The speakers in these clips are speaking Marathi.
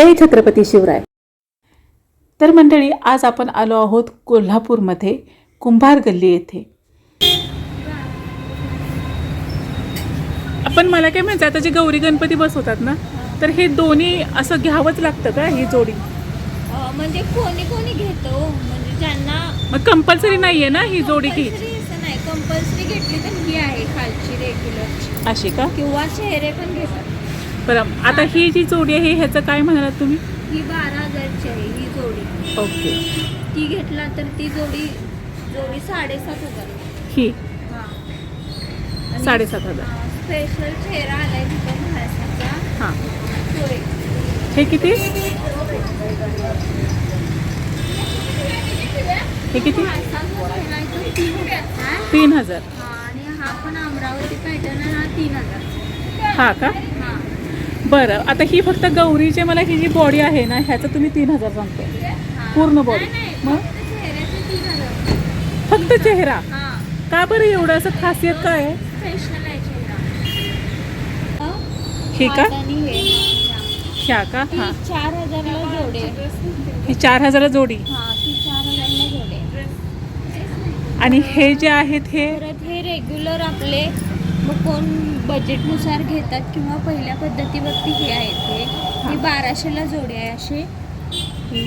जय छत्रपती शिवराय. तर मंडळी आज आपण आलो आहोत कोल्हापूरमध्ये कुंभार गल्ली येथे. आपण मला काय म्हणायचं आता जे गौरी गणपती बसवतात ना तर हे दोन्ही असं घ्यावंच लागतं का ही जोडी? म्हणजे कोणी कोणी घेतो म्हणजे ज्यांना मग कंपल्सरी नाहीये ना ही जोडी घ्यायची compulsory असं नाही. कंपल्सरी घेतली तर ही आहे खालची रेग्युलर अशी का? किंवा चेहरे पण घेतात. बरं आता ही जी जोडी आहे ह्याचं काय म्हणालात तुम्ही? ही बारा हजारची आहे ही जोडी. ओके. ती घेतला तर ती जोडी जोडी साडेसात हजार. ही? हां. साडेसात हजार. स्पेशल चेहरा आलाय तिथं महाराष्ट्राचा. हां. हे किती? हे किती? तीन हजार. आणि हा पण अमरावती पॅटर्न हा तीन हजार. हा का? बरं आता ही फक्त गौरीचे मला ही जी बॉडी आहे ना ह्याचं तुम्ही तीन हजार सांगतो. पूर्ण नाही, मग? फक्त चेहरा? का बरं एवढं? असं खासियत काय? आहे हे का? ह्या का. हां. चार हजारला जोडे ही चार हजारा जोडी. हजारला आणि हे जे आहेत हे? हे रेग्युलर आपले मग कोण बजेटनुसार घेतात किंवा पहिल्या पद्धतीवरती हे आहेत हे. ही बाराशेला जोडी आहे असे ही.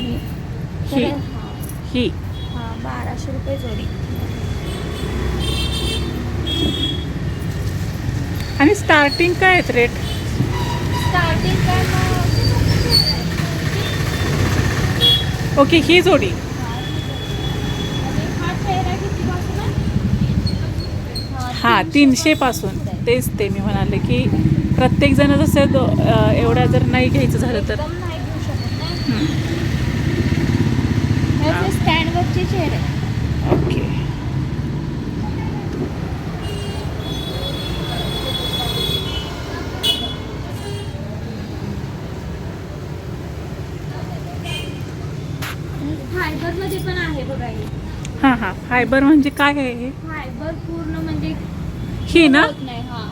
ही. हा. बाराशे रुपये जोडी. आणि स्टार्टिंग काय आहेत रेट स्टार्टिंग काय ओके ही जोडी आणि हा चेहरा किती पासून आहे? हा तीनशे पासून. तेच ते मी म्हणाले की प्रत्येक जण जसं एवढ्या जर नाही घ्यायचं झालं तर. हं. हे स्टँडवरचे चेहरे. ओके. फायबरमध्ये पण आहे बघा हे. हां फायबर म्हणजे काय आहे फायबर पूर्ण म्हणजे ही ना? हा.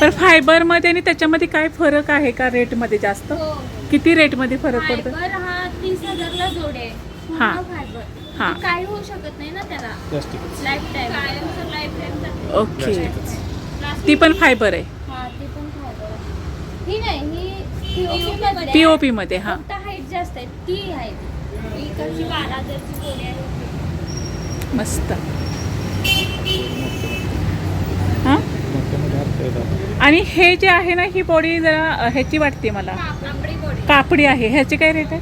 तर फायबरमध्ये आणि त्याच्यामध्ये काय फरक आहे का रेटमध्ये जास्त? किती रेटमध्ये फरक पडतो हा तीस हजारला जोड आहे. हा. पूर्ण फायबर. हा. ते काही होऊ शकत नाही ना त्याला. लाईफ टाईम कायमचं लाईफ टाईम ओके ती पण फायबर आहे. हा ती पण फायबर आहे. ही नाही ही POP मध्ये आहे. पी ओ पीमध्ये हां. आहे ती आहे ही इकडची बारा हजारची जोडी आहे. मस्त. हां? आणि हे जे आहे ना ही बॉडी जरा ह्याची वाटते मला. कापडी बॉडी. कापडी आहे. ह्याचे काय रेट आहे?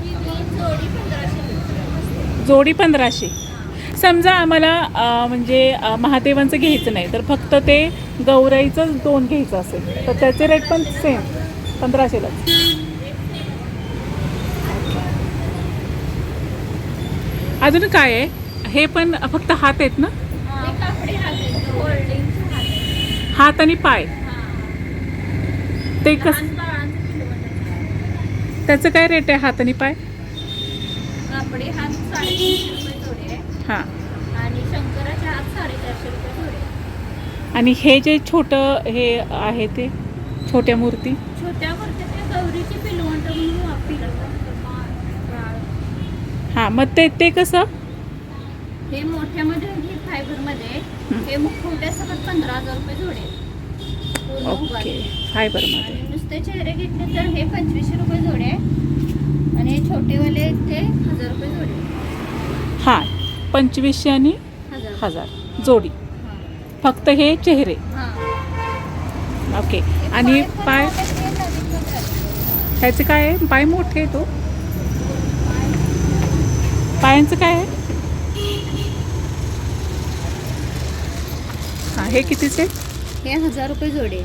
ही दोन जोडी पंधराशे समजा आम्हाला म्हणजे महादेवांचं घ्यायचं नाही तर फक्त ते गौराईचं दोन घ्यायचं असेल तर त्याचे रेट पण सेम पंधराशेलाच. अजून काय आहे? हे पण फक्त हात आहेत ना? हात आणि पाय. ते कस. त्याचं काय रेट आहे हात आणि पाय? हां. आणि हे जे छोटं हे आहे ते छोट्या मूर्ती? छोट्या त्या गौरीची पिलवंट म्हणून हां मग ते ते कसं? हे मोठ्यामध्ये ही फायबरमध्ये हं. हे मुखवट्या सकट पंधरा हजार रुपये जोडे ओके. फायबरमध्ये. नुसते चेहरे घेतले तर हे पंचवीसशे रुपये जोडे आहे आणि छोटेवाले ते हजार रुपये जोडे हां पंचवीसशे आणि हजार. जोडी. फक्त हे चेहरे. ओके. आणि पाय. ह्याचे काय आहे? पाय मोठे तो. पायांचं काय आहे? हां हे कितीचे? हे हजार रुपये जोडे.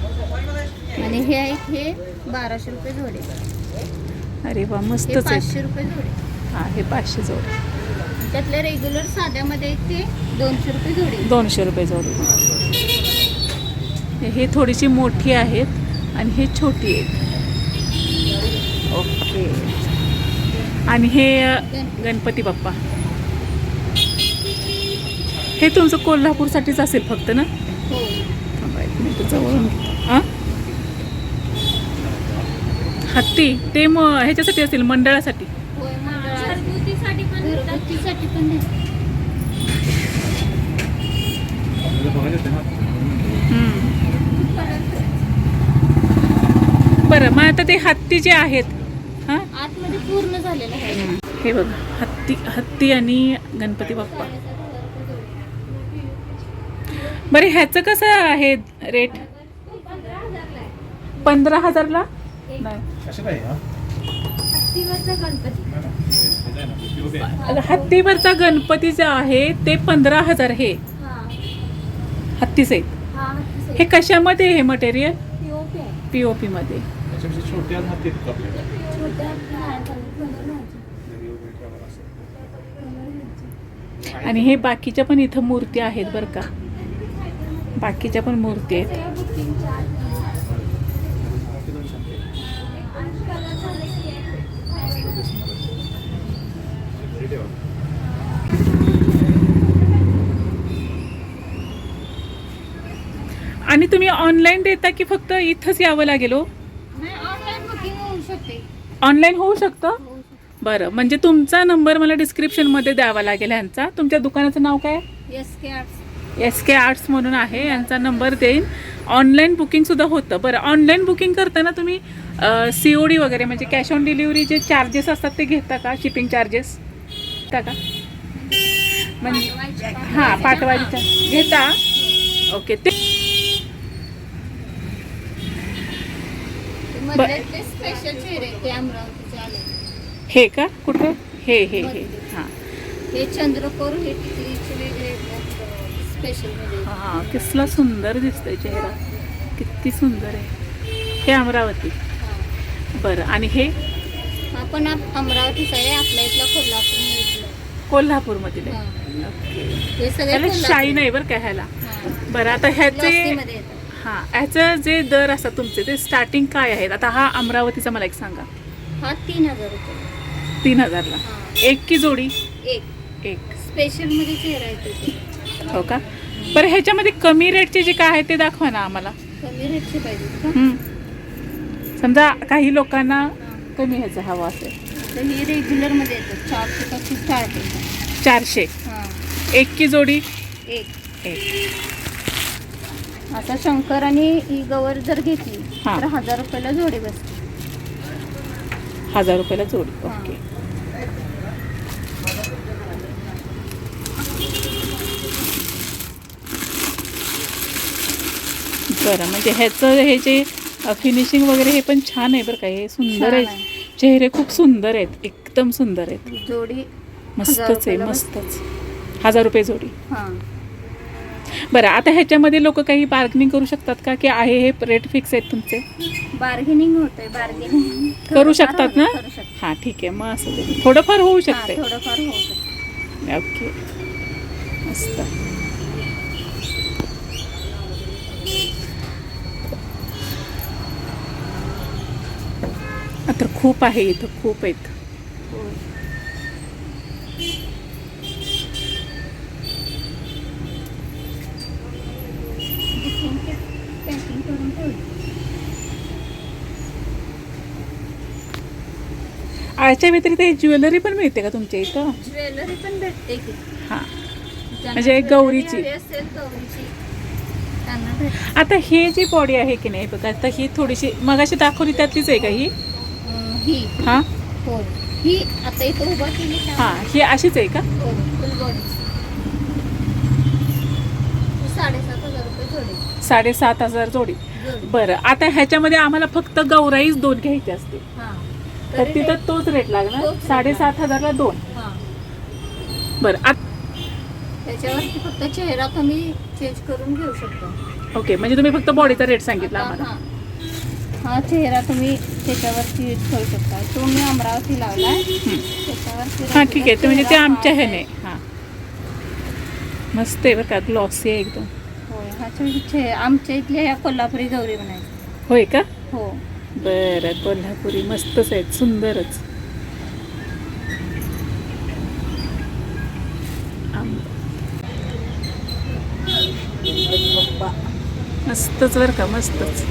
आणि हे आहेत हे बाराशे रुपये जोडे. अरे वा हे मस्तच आहे. पाचशे रुपये जोडे. हां हे पाचशे जोडी. त्यातले रेग्युलर साध्यामध्ये आहेत ते दोनशे रुपये जोडे. दोनशे रुपये जोडी. हे थोडीशी मोठी आहेत आणि हे छोटी आहेत. ओके. आणि हे गणपती बाप्पा. हे तुमचं कोल्हापूरसाठीच असेल फक्त ना? हो. हा? हत्ती ते म ह्याच्यासाठी असतील मंडळासाठी. बरं मग आता ते हत्ती जे आहेत हां? पूर्ण झालेलं आहे. हे बघा हत्ती हत्ती आणि गणपती बाप्पा. बरं ह्याचं कसं आहे रेट? पंधरा हजारला? नाही. हत्तीवरचा गणपती. हत्तीवरचा गणपती जे आहे ते पंधरा हजार हे हा. हत्तीच आहेत हा हत्तीचं हे कशामध्ये हे मटेरियल POP आहे. पी ओ पीमध्ये छोटे हाती आपल्याला छोट्या लहान कलर नव्हते. आणि हे बाकीच्या पण इथं मूर्ती आहेत बरं का. बाकीच्या पण मूर्ती आहेत. आणि तुम्ही ऑनलाईन देता की फक्त इथंच यावं लागेल हो? ऑनलाईन बुकिंग होऊ शकते. बरं म्हणजे तुमचा नंबर मला डिस्क्रिप्शनमध्ये द्यावा लागेल ह्यांचा. तुमच्या दुकानाचं नाव काय? S K arts S K arts म्हणून आहे यांचा नंबर देईन. ऑनलाईन बुकिंगसुद्धा होतं. बरं ऑनलाईन बुकिंग करताना तुम्ही सी ओ डी वगैरे म्हणजे कॅश ऑन डिलिव्हरी जे चार्जेस असतात ते घेता का? शिपिंग चार्जेस घेता का? म्हणजे हां पाठवायचे. घेता? ओके ते स्पेशल चेहरे ते अमरावतीचे आले हे का? कुठं? हे हे हे. हां. हे चंद्रकोर हे टिकलीचे वेगळे स्पेशलमध्ये. हां कसला सुंदर दिसतोय चेहरा. किती सुंदर आहे. हे अमरावती. बरं. आणि हे? हा पण आप- अमरावतीचा आहे. आपल्या इथला कोल्हापूर इथलं. कोल्हापूरमधील हा. आहे हे सगळे त्याला कोल्हापूर. शाईन आहे बरं का ह्याला. बरं आता ह्याचे. हां. ह्याचं जे दर असतात तुमचे ते स्टार्टिंग काय आहेत? आता हा अमरावतीचा मला एक सांगा. हा तीन हजार रुपये. तीन हजारला. एक की जोडी? एक. एक. स्पेशलमध्ये चेहरा येतो ते. हो का? बरं ह्याच्यामध्ये कमी रेटचे जे काय आहे ते दाखवा ना आम्हाला. कमी रेटचे पाहिजे का. समजा काही लोकांना. कमी ह्याचं हवं असेल. तर हे रेग्युलरमध्ये येतात. चारशे पासून चारशे. हा. एक की जोडी? एक. एक. आता शंकर आणि ही गवर जर घेतली हा. तर हजार रुपयाला जोडी बसते. हजार रुपयाला जोडी. ओके. बरं म्हणजे ह्याचं हे जे फिनिशिंग वगैरे हे पण छान आहे बरं का. हे सुंदर आहे. चेहरे खूप सुंदर आहेत. एकदम सुंदर आहेत. जोडी मस्तच आहे मस्तच. हजार रुपये जोडी. हा. बरं आता ह्याच्यामध्ये लोक काही बार्गनिंग करू शकतात का? की आहे हे रेट फिक्स आहेत तुमचे? बार्गेनिंग होतंय बार्गेनिंग. करू शकतात ना? करू शकतात. हां ठीक आहे मग असं दे थोडंफार होऊ हा, शकते थोडंफार होऊ शकतं ओके. मस्त. आता खूप आहे इथं खूप आहेत. आळच्या व्यतिरिक्त हे ज्वेलरी पण मिळते का तुमच्या इथं? ज्वेलरी पण भेटते की. हां. ज्यांना म्हणजे गौरीची. असेल गौरीची त्यांना आता हे जी बॉडी आहे की नाही बघा आता ही थोडीशी मगाशी दाखवली त्यातलीच आहे का ही? अं, ही. हां. हो ही आता इथं उभा केली का? हां ही अशीच आहे का? हो फुल बॉडी साडेसात हजार रुपये जोडी. साडेसात हजार जोडी. जोडी. बरं आता ह्याच्यामध्ये आम्हाला फक्त गौराईच दोन घ्यायचे असते हां. तर तिथं तोच रेट लागणार. तोच rate साडेसात हजारला दोन. हां. बरं आत- त्याच्यावरती फक्त चेहरा तुम्ही चेंज करून घेऊ शकता. ओके म्हणजे तुम्ही फक्त बॉडीचा रेट सांगितला आता आम्हाला. हा. हा चेहरा तुम्ही त्याच्यावरती ठेवू शकता. तो मी अमरावती लावलाय. त्याच्यावरती हां ठीक आहे. ते म्हणजे ते चेहरा आमच्या हा ह्याने हां. मस्त आहे बरं का ग्लॉसी आहे एकदम. होय हा चेहरा आमच्या इथल्या ह्या कोल्हापुरी गौरी बनायची होय का? हो. बरं कोल्हापुरी मस्तच आहेत सुंदरच. मस्तच बरं का मस्तच.